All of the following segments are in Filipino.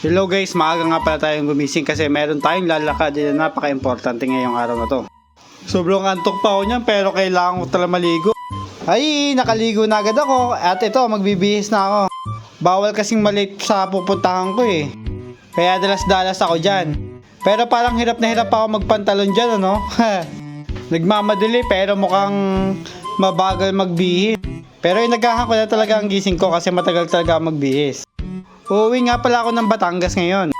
Hello guys, maaga nga pala tayong gumising kasi meron tayong lalakad na napaka-importante ngayong araw na to. Sobrang antok pa ako niyan pero kailangan ko talaga maligo. Ay, nakaligo na agad ako at ito, magbibihis na ako. Bawal kasing malate sa pupuntahan ko eh. Kaya dalas-dalas ako dyan. Pero parang hirap na hirap ako magpantalon dyan, ano? Nagmamadali pero mukhang mabagal magbihis. Pero inagahan ko na talaga ang gising ko kasi matagal talaga magbihis. Uuwi nga pala ako ng Batangas ngayon.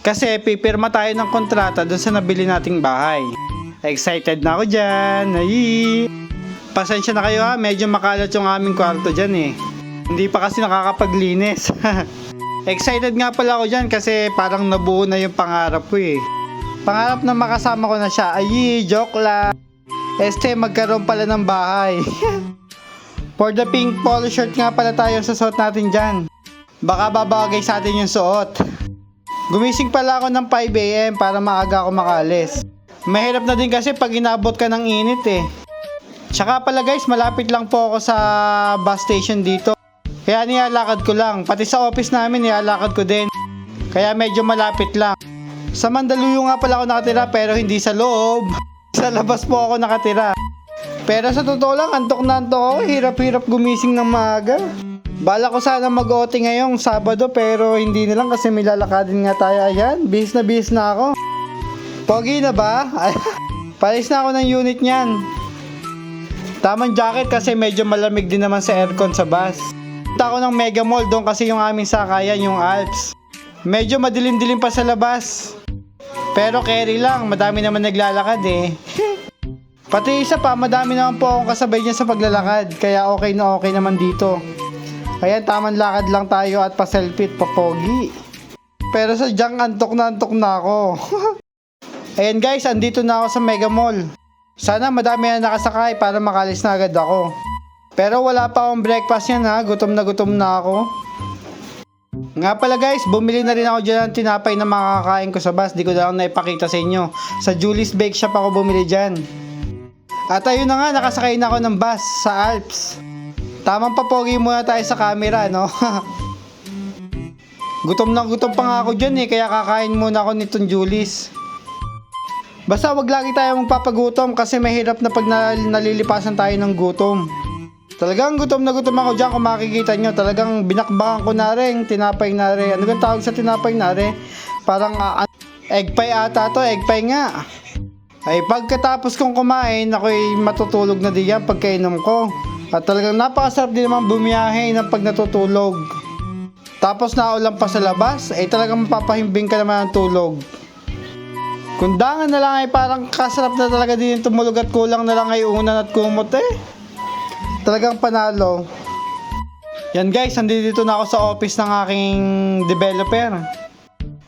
Kasi pipirma tayo ng kontrata doon sa nabili nating bahay. Excited na ako dyan. Ay! Pasensya na kayo ha, medyo makalat yung aming kwarto dyan eh. Hindi pa kasi nakakapaglinis. Excited nga pala ako dyan kasi parang nabuo na yung pangarap ko eh. Pangarap na makasama ko na siya. Ay, joke lang. Este, magkaroon pala ng bahay. For the pink polo shirt nga pala tayo sa suot natin dyan. Baka babagay sa atin yung suot. Gumising pala ako ng 5am para maaga ako makalis. Mahirap na din kasi pag inabot ka ng init eh. Tsaka pala guys, malapit lang po ako sa bus station dito. Kaya nilalakad ko lang. Pati sa office namin nilalakad ko din. Kaya medyo malapit lang. Sa Mandaluyong nga pala ako nakatira pero hindi sa loob. Sa labas po ako nakatira. Pero sa totoo lang, antok na antok ako. Hirap-hirap gumising ng maaga. Bala ko sana mag-OT ngayong Sabado pero hindi na lang kasi may lalakadin nga tayo. Ayan, bis na bis na ako. Pogi na ba? Palis na ako ng unit niyan. Tamang jacket kasi medyo malamig din naman sa aircon sa bus. Punta ako ng Mega Mall doon kasi yung aming sakayan, yung Alps. Medyo madilim-dilim pa sa labas. Pero carry lang, madami naman naglalakad eh. Pati isa pa, madami naman po akong kasabay niya sa paglalakad. Kaya okay na okay naman dito. Kaya tamang lakad lang tayo at pa-selfie papogi. Pero sa junk antok na antok na ako. Ayan guys, andito na ako sa Mega Mall. Sana madami na nakasakay para makalis na agad ako. Pero wala pa akong breakfast yan ha, gutom na gutom na ako. Nga pala guys, bumili na rin ako dyan ng tinapay na makakain ko sa bus. Di ko na lang naipakita sa inyo. Sa Julie's Bake Shop ako bumili dyan. At ayun na nga, nakasakay na ako ng bus sa Alps. Tamang papogi muna tayo sa camera, no? gutom na gutom pa nga ako dyan eh, kaya kakain muna ako nitong Julie's. Basta wag lagi tayo magpapagutom kasi mahirap na pag nal- nalilipasan tayo ng gutom. Talagang gutom na gutom ako dyan kung makikita nyo. Talagang binakbakan ko na rin, tinapay na rin. Ano bang tawag sa tinapay na rin? Parang ah, egg pie ata to, egg pie nga. Ay pagkatapos kong kumain, ako'y matutulog na din yan pagkainom ko. At talagang napakasarap din naman bumiyahe ng pag natutulog. Tapos naulan pa sa labas, ay talagang mapapahimbing ka naman ng tulog. Kundangan na lang ay parang kasarap na talaga din tumulog at kulang na lang ay unan at kumot eh. Talagang panalo. Yan guys, nandito na ako sa office ng aking developer.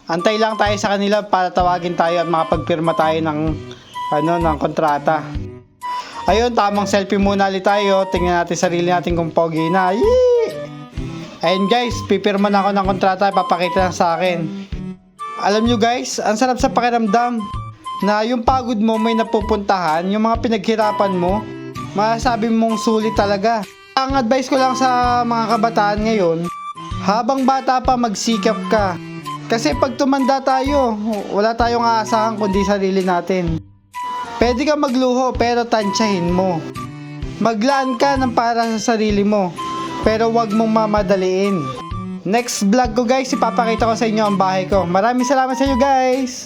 Antay lang tayo sa kanila para tawagin tayo at makapagpirma tayo ng ano ng kontrata. Ayun, tamang selfie muna ulit tayo. Tingnan natin sarili natin kung pogi na. Yee! Ayun guys, pipirma na ako ng kontrata. Papakita lang sa akin. Alam nyo guys, ang sarap sa pakiramdam na yung pagod mo may napupuntahan, yung mga pinaghirapan mo, masasabi mong sulit talaga. Ang advice ko lang sa mga kabataan ngayon, habang bata pa magsikap ka. Kasi pag tumanda tayo, wala tayong aasahan kundi sarili natin. Pwede ka magluho pero tansyahin mo. Maglaan ka ng para sa sarili mo, pero wag mong mamadaliin. Next vlog ko guys, ipapakita ko sa inyo ang bahay ko. Maraming salamat sa inyo guys!